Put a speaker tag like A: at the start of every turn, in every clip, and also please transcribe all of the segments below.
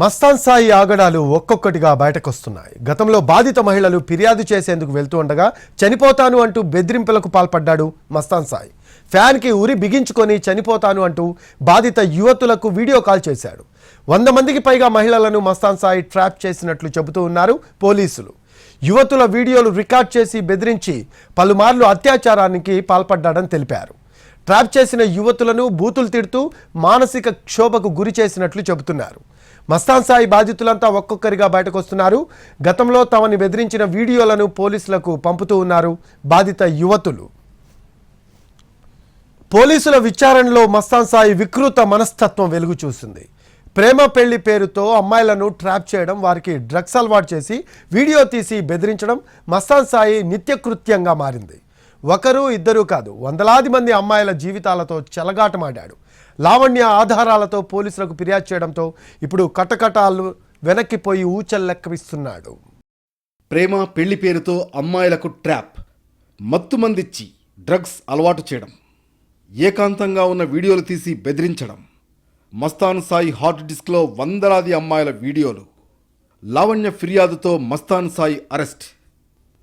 A: మస్తాన్ సాయి ఆగడాలు ఒక్కొక్కటిగా బయటకొస్తున్నాయి. గతంలో బాధిత మహిళలు ఫిర్యాదు చేసేందుకు వెళ్తూ ఉండగా చనిపోతాను అంటూ బెదిరింపులకు పాల్పడ్డాడు మస్తాన్ సాయి. ఫ్యాన్కి ఉరి బిగించుకొని చనిపోతాను అంటూ బాధిత యువతులకు వీడియో కాల్ చేశాడు. వంద మందికి పైగా మహిళలను మస్తాన్ సాయి ట్రాప్ చేసినట్లు చెబుతూ ఉన్నారు పోలీసులు. యువతుల వీడియోలు రికార్డ్ చేసి బెదిరించి పలుమార్లు అత్యాచారానికి పాల్పడ్డాడని తెలిపారు. ట్రాప్ చేసిన యువతులను బూతులు తిడుతూ మానసిక క్షోభకు గురి చేసినట్లు చెబుతున్నారు. మస్తాన్ సాయి బాధితులంతా ఒక్కొక్కరిగా బయటకొస్తున్నారు గతంలో తమని బెదిరించిన వీడియోలను పోలీసులకు పంపుతూ ఉన్నారు బాధిత యువతులు. పోలీసుల విచారణలో మస్తాన్ సాయి వికృత మనస్తత్వం వెలుగు చూసింది. ప్రేమ పెళ్ళి పేరుతో అమ్మాయిలను ట్రాప్ చేయడం వారికి డ్రగ్స్ అలవాటు చేసి వీడియో తీసి బెదిరించడం మస్తాన్ సాయి నిత్యకృత్యంగా మారింది. ఒకరు ఇద్దరు కాదు వందలాది మంది అమ్మాయిల జీవితాలతో చెలగాటమాడాడు. లావణ్య ఆధారాలతో పోలీసులకు ఫిర్యాదు చేయడంతో ఇప్పుడు కటకటాలు వెనక్కిపోయి ఊచల్లెక్కవిస్తున్నాడు.
B: ప్రేమ పెళ్ళి పేరుతో అమ్మాయిలకు ట్రాప్ మత్తు మందిచ్చి డ్రగ్స్ అలవాటు చేయడం ఏకాంతంగా ఉన్న వీడియోలు తీసి బెదిరించడం మస్తాన్ సాయి హార్డ్ డిస్క్లో వందలాది అమ్మాయిల వీడియోలు లావణ్య ఫిర్యాదుతో మస్తాన్ సాయి అరెస్ట్.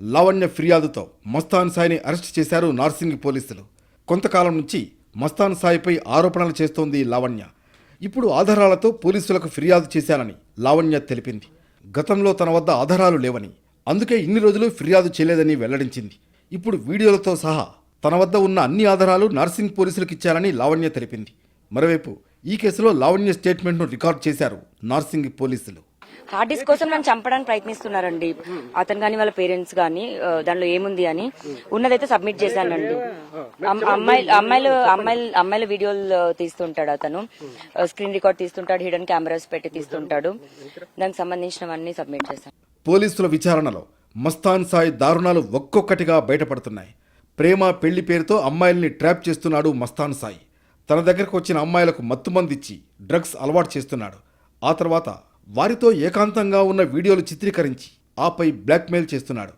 B: లావణ్య ఫిర్యాదుతో మస్తాన్ సాయిని అరెస్ట్ చేశారు నార్సింగ్ పోలీసులు. కొంతకాలం నుంచి మస్తాన్ సాయిపై ఆరోపణలు చేస్తోంది లావణ్య. ఇప్పుడు ఆధారాలతో పోలీసులకు ఫిర్యాదు చేశానని లావణ్య తెలిపింది. గతంలో తన వద్ద ఆధారాలు లేవని అందుకే ఇన్ని రోజులు ఫిర్యాదు చేయలేదని వెల్లడించింది. ఇప్పుడు వీడియోలతో సహా తన వద్ద ఉన్న అన్ని ఆధారాలు నార్సింగ్ పోలీసులకు ఇచ్చారని లావణ్య తెలిపింది. మరోవైపు ఈ కేసులో లావణ్య స్టేట్మెంట్ను రికార్డ్ చేశారు నార్సింగ్ పోలీసులు.
C: హార్డ్ డిస్క్ కోసం నన్ను చంపడానికి ప్రయత్నిస్తున్నారండి. అతను కానీ వాళ్ళ పేరెంట్స్ కానీ దానిలో ఏముంది అని ఉన్నదైతే సబ్మిట్ చేశానండి. అమ్- అమ్మాయిలు అమ్మాయిలు అమ్మాయిలు అమ్మాయిల వీడియోలు తీస్తుంటాడు అతను. స్క్రీన్ రికార్డ్ తీస్తుంటాడు హిడెన్ కెమెరాస్ పెట్టి తీస్తుంటాడు. దానికి సంబంధించినవన్నీ సబ్మిట్ చేశాను.
B: పోలీసుల విచారణలో మస్తాన్ సాయి దారుణాలు ఒక్కొక్కటిగా బయటపడుతున్నాయి. ప్రేమ పెళ్ళి పేరుతో అమ్మాయిల్ని ట్రాప్ చేస్తున్నాడు మస్తాన్ సాయి. తన దగ్గరకు వచ్చిన అమ్మాయిలకు మత్తుమందిచ్చి డ్రగ్స్ అలవాటు చేస్తున్నాడు. ఆ తర్వాత వారితో ఏకాంతంగా ఉన్న వీడియోలు చిత్రీకరించి ఆపై బ్లాక్మెయిల్ చేస్తున్నాడు.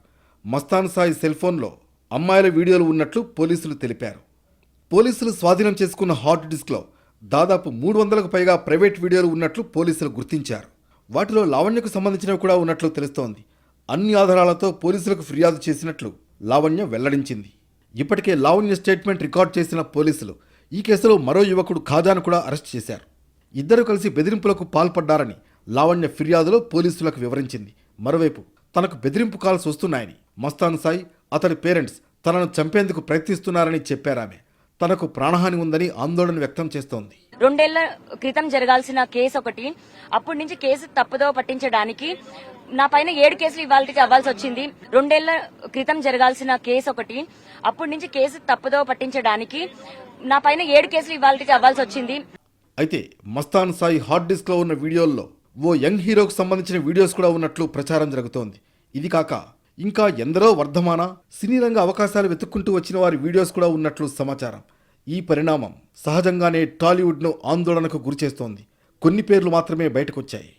B: మస్తాన్ సాయి సెల్ ఫోన్లో అమ్మాయిల వీడియోలు ఉన్నట్లు పోలీసులు తెలిపారు. పోలీసులు స్వాధీనం చేసుకున్న హార్డ్ డిస్క్లో దాదాపు మూడు వందలకు పైగా ప్రైవేట్ వీడియోలు ఉన్నట్లు పోలీసులు గుర్తించారు. వాటిలో లావణ్యకు సంబంధించినవి కూడా ఉన్నట్లు తెలుస్తోంది. అన్ని ఆధారాలతో పోలీసులకు ఫిర్యాదు చేసినట్లు లావణ్య వెల్లడించింది. ఇప్పటికే లావణ్య స్టేట్మెంట్ రికార్డ్ చేసిన పోలీసులు ఈ కేసులో మరో యువకుడు ఖాజాను కూడా అరెస్ట్ చేశారు. ఇద్దరు కలిసి బెదిరింపులకు పాల్పడ్డారని లావణ్య ఫిర్యాదులో పోలీసులకు వివరించింది. మరోవైపు తనకు బెదిరింపు కాల్స్ వస్తున్నాయని మస్తాన్ సాయి అతని పేరెంట్స్ తనను చంపేందుకు ప్రయత్నిస్తున్నారని చెప్పారామె. తనకు ప్రాణహాని ఉందని ఆందోళన వ్యక్తం చేస్తోంది.
C: రెండేళ్ళ క్రితం జరగాల్సిన కేసు ఒకటి అప్పటి నుంచి కేసు తప్పుదో పట్టించడానికి నా పైన ఏడు కేసులు ఇవాళకి అవ్వాల్సి వచ్చింది. రెండేళ్ళ క్రితం జరగాల్సిన కేసు ఒకటి అప్పటి నుంచి కేసు తప్పుదో పట్టించడానికి నా పైన ఏడు కేసులు ఇవాళకి అవ్వాల్సి వచ్చింది.
B: అయితే మస్తాన్ సాయి హార్డ్ డిస్క్లో ఉన్న వీడియోల్లో ఓ యంగ్ హీరోకు సంబంధించిన వీడియోస్ కూడా ఉన్నట్లు ప్రచారం జరుగుతోంది. ఇది కాక ఇంకా ఎందరో వర్ధమాన సినీ రంగ అవకాశాలు వెతుక్కుంటూ వచ్చిన వారి వీడియోస్ కూడా ఉన్నట్లు సమాచారం. ఈ పరిణామం సహజంగానే టాలీవుడ్ను ఆందోళనకు గురిచేస్తోంది. కొన్ని పేర్లు మాత్రమే బయటకొచ్చాయి.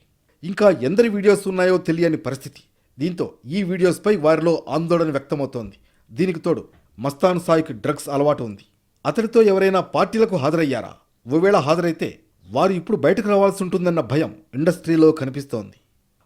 B: ఇంకా ఎందరి వీడియోస్ ఉన్నాయో తెలియని పరిస్థితి. దీంతో ఈ వీడియోస్పై వారిలో ఆందోళన వ్యక్తమవుతోంది. దీనికి తోడు మస్తాన్ సాయికి డ్రగ్స్ అలవాటు ఉంది. అతడితో ఎవరైనా పార్టీలకు హాజరయ్యారా? ఒకవేళ హాజరైతే వారు ఇప్పుడు బయటకు రావాల్సి ఉంటుందన్న భయం ఇండస్ట్రీలో కనిపిస్తోంది.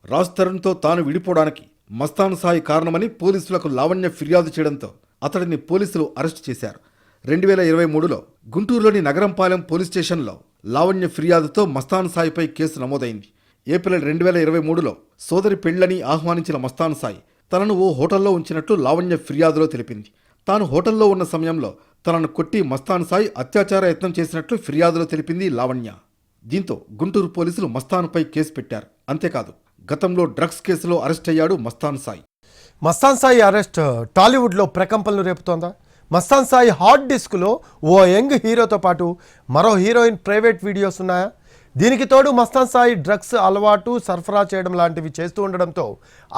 B: రాజ్ తరుణ్తో తాను విడిపోవడానికి మస్తాన్ సాయి కారణమని పోలీసులకు లావణ్య ఫిర్యాదు చేయడంతో అతడిని పోలీసులు అరెస్ట్ చేశారు. రెండు వేల ఇరవై మూడులో గుంటూరులోని నగరంపాలెం పోలీస్ స్టేషన్లో లావణ్య ఫిర్యాదుతో మస్తాన్ సాయిపై కేసు నమోదైంది. ఏప్రిల్ రెండు వేల ఇరవై మూడులో సోదరి పెళ్ళని ఆహ్వానించిన మస్తాన్ సాయి తనను ఓ హోటల్లో ఉంచినట్లు లావణ్య ఫిర్యాదులో తెలిపింది. తాను హోటల్లో ఉన్న సమయంలో తనను కొట్టి మస్తాన్ సాయి అత్యాచార యత్నం చేసినట్లు ఫిర్యాదులో తెలిపింది లావణ్య. దీంతో గుంటూరు పోలీసులు మస్తాన్పై కేసు పెట్టారు. అంతేకాదు గతంలో డ్రగ్స్ కేసులో అరెస్ట్ అయ్యాడు మస్తాన్ సాయి.
A: మస్తాన్ సాయి అరెస్ట్ టాలీవుడ్లో ప్రకంపనలు రేపుతోందా? మస్తాన్ సాయి హార్డ్ డిస్క్లో ఓ యంగ్ హీరోతో పాటు మరో హీరోయిన్ ప్రైవేట్ వీడియోస్ ఉన్నాయా? దీనికి తోడు మస్తాన్ సాయి డ్రగ్స్ అలవాటు సరఫరా చేయడం లాంటివి చేస్తూ ఉండడంతో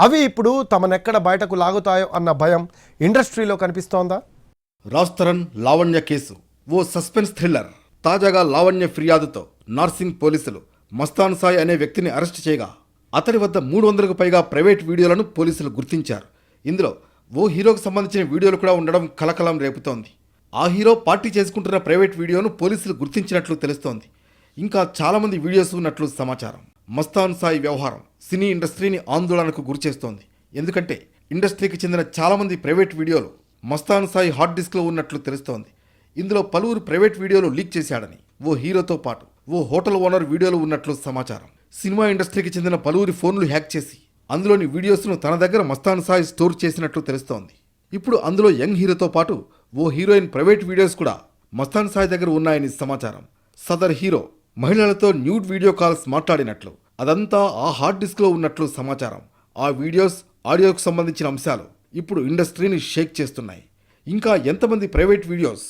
A: అవి ఇప్పుడు తమనెక్కడ బయటకు లాగుతాయో అన్న భయం ఇండస్ట్రీలో కనిపిస్తోందా?
B: రాజ్ తరణ్ లావణ్య కేసు. ఓ సస్పెన్స్ థ్రిల్లర్. తాజాగా లావణ్య ఫిర్యాదుతో నార్సింగ్ పోలీసులు మస్తాన్ సాయి అనే వ్యక్తిని అరెస్ట్ చేయగా అతడి వద్ద మూడు వందలకు పైగా ప్రైవేట్ వీడియోలను పోలీసులు గుర్తించారు. ఇందులో ఓ హీరోకు సంబంధించిన వీడియోలు కూడా ఉండడం కలకలం రేపుతోంది. ఆ హీరో పార్టీ చేసుకుంటున్న ప్రైవేట్ వీడియోను పోలీసులు గుర్తించినట్లు తెలుస్తోంది. ఇంకా చాలామంది వీడియోస్ ఉన్నట్లు సమాచారం. మస్తాన్ సాయి వ్యవహారం సినీ ఇండస్ట్రీని ఆందోళనకు గురిచేస్తోంది. ఎందుకంటే ఇండస్ట్రీకి చెందిన చాలామంది ప్రైవేట్ వీడియోలు మస్తాన్ సాయి హార్డ్ డిస్క్లో ఉన్నట్లు తెలుస్తోంది. ఇందులో పలువురు ప్రైవేట్ వీడియోలు లీక్ చేశాడని ఓ హీరోతో పాటు ఓ హోటల్ ఓనర్ వీడియోలు ఉన్నట్లు సమాచారం. సినిమా ఇండస్ట్రీకి చెందిన పలువురి ఫోన్లు హ్యాక్ చేసి అందులోని వీడియోస్ను తన దగ్గర మస్తాన్ సాయి స్టోర్ చేసినట్లు తెలుస్తోంది. ఇప్పుడు అందులో యంగ్ హీరోతో పాటు ఓ హీరోయిన్ ప్రైవేట్ వీడియోస్ కూడా మస్తాన్ సాయి దగ్గర ఉన్నాయని సమాచారం. సదర్ హీరో మహిళలతో న్యూడ్ వీడియో కాల్స్ మాట్లాడినట్లు అదంతా ఆ హార్డ్ డిస్క్లో ఉన్నట్లు సమాచారం. ఆ వీడియోస్ ఆడియోకు సంబంధించిన అంశాలు ఇప్పుడు ఇండస్ట్రీని షేక్ చేస్తున్నాయి. ఇంకా ఎంతమంది private videos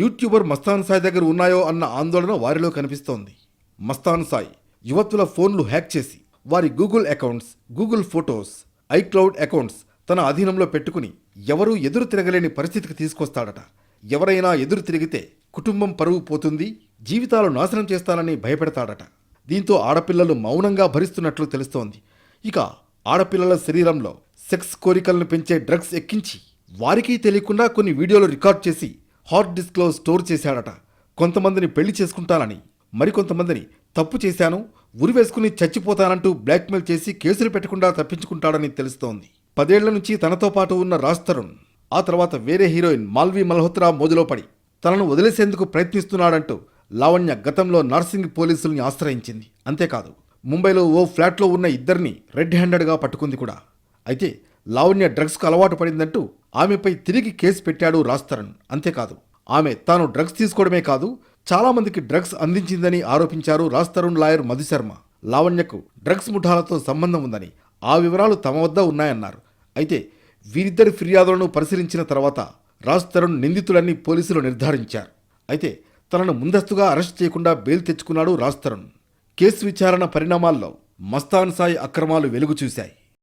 B: YouTuber Mastan Sai దగ్గర ఉన్నాయో అన్న ఆందోళన వారిలో కనిపిస్తోంది. మస్తాన్ సాయి యువతుల ఫోన్లు హ్యాక్ చేసి వారి Google accounts Google photos iCloud accounts తన అధీనంలో పెట్టుకుని ఎవరూ ఎదురు తిరగలేని పరిస్థితికి తీసుకొస్తాడట. ఎవరైనా ఎదురు తిరిగితే కుటుంబం పరువు పోతుంది జీవితాలు నాశనం చేస్తానని భయపెడతాడట. దీంతో ఆడపిల్లలు మౌనంగా భరిస్తున్నట్లు తెలుస్తోంది. ఇక ఆడపిల్లల శరీరంలో సెక్స్ కోరికలను పెంచే డ్రగ్స్ ఎక్కించి వారికి తెలియకుండా కొన్ని వీడియోలు రికార్డ్ చేసి హార్డ్ డిస్క్లో స్టోర్ చేశాడట. కొంతమందిని పెళ్ళి చేసుకుంటానని మరికొంతమందిని తప్పు చేశాను ఉరివేసుకుని చచ్చిపోతానంటూ బ్లాక్మెయిల్ చేసి కేసులు పెట్టకుండా తప్పించుకుంటాడని తెలుస్తోంది. పదేళ్ళ నుంచి తనతో పాటు ఉన్న రాజ్ తరుణ్ ఆ తర్వాత వేరే హీరోయిన్ మాల్వి మల్హోత్రా మోజులో పడి తనను వదిలేసేందుకు ప్రయత్నిస్తున్నాడంటూ లావణ్య గతంలో నార్సింగ్ పోలీసుల్ని ఆశ్రయించింది. అంతేకాదు ముంబైలో ఓ ఫ్లాట్లో ఉన్న ఇద్దరిని రెడ్ హ్యాండెడ్గా పట్టుకుంది కూడా. అయితే లావణ్య డ్రగ్స్కు అలవాటు పడిందంటూ ఆమెపై తిరిగి కేసు పెట్టాడు రాజ్ తరుణ్ అంతేకాదు ఆమె తాను డ్రగ్స్ తీసుకోవడమే కాదు చాలామందికి డ్రగ్స్ అందించిందని ఆరోపించారు రాజ్ తరుణ్ లాయర్ మధుశర్మ లావణ్యకు డ్రగ్స్ ముఠాలతో సంబంధం ఉందని ఆ వివరాలు తమ వద్ద ఉన్నాయన్నారు. అయితే వీరిద్దరి ఫిర్యాదులను పరిశీలించిన తర్వాత రాజ్ తరుణ్ నిందితులని పోలీసులు నిర్ధారించారు. అయితే తనను ముందస్తుగా అరెస్ట్ చేయకుండా బెయిల్ తెచ్చుకున్నాడు రాజ్ తరుణ్ కేసు విచారణ పరిణామాల్లో మస్తాన్ సాయి అక్రమాలు వెలుగు చూశాయి